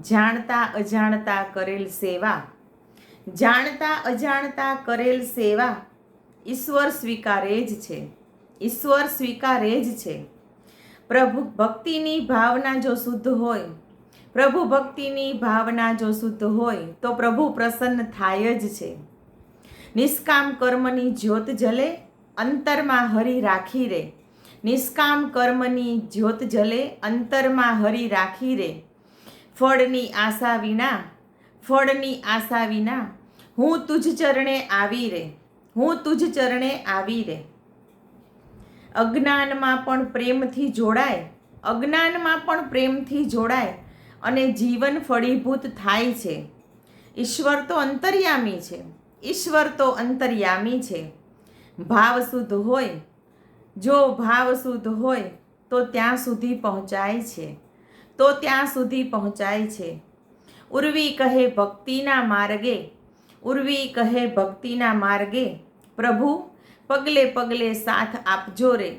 જાણતા અજાણતા કરેલ સેવા. જાણતા અજાણતા કરેલ સેવા ઈશ્વર સ્વીકારે જ છે. ઈશ્વર સ્વીકારે જ છે. પ્રભુ ભક્તિની ભાવના જો શુદ્ધ હોય, પ્રભુ ભક્તિની ભાવના જો શુદ્ધ હોય, તો પ્રભુ પ્રસન્ન થાય જ છે. નિષ્કામ કર્મની જ્યોત જલે, અંતરમાં હરી રાખી રે. નિષ્કામ કર્મની જ્યોત જલે, અંતરમાં હરી રાખી રે. ફળની આશા વિના, ફળની આશા વિના, હું તુજ ચરણે આવી રે, હું તુજ ચરણે આવી રે. અજ્ઞાનમાં પણ પ્રેમથી જોડાય, અજ્ઞાનમાં પણ પ્રેમથી જોડાય અને જીવન ફળીભૂત થાય છે. ઈશ્વર તો અંતર્યામી છે, ઈશ્વર તો અંતર્યામી છે. ભાવ શુદ્ધ હોય, જો ભાવ શુદ્ધ હોય, તો ત્યાં સુધી પહોંચાય છે. તો ત્યાં સુધી પહોંચાય છે. ઉર્વી કહે ભક્તિના માર્ગે, ઉર્વી કહે ભક્તિના માર્ગે, પ્રભુ, પગલે પગલે સાથ આપજો રે,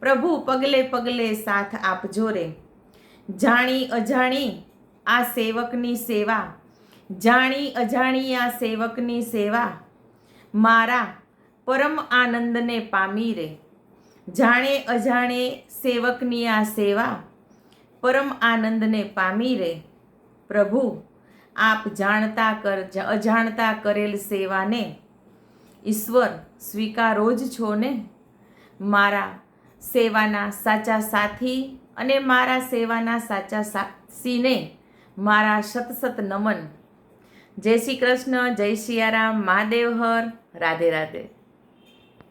પ્રભુ, પગલે પગલે સાથ આપજો રે. જાણી અજાણી આ સેવકની સેવા, જાણી અજાણી આ સેવકની સેવા, મારા પરમ આનંદને પામી રે. જાણે અજાણે સેવકની આ સેવા પરમ આનંદને પામી રે. પ્રભુ, આપ જાણતા કર, અજાણતા કરેલ સેવાને. ઈશ્વર, સ્વીકારો જ છો ને? મારા સેવાના સાચા સાથી અને મારા સેવાના સાચા સાક્ષીને મારા સત સત નમન. જય શ્રી કૃષ્ણ, જય શિયારામ, મહાદેવ હર. રાધે રાધે.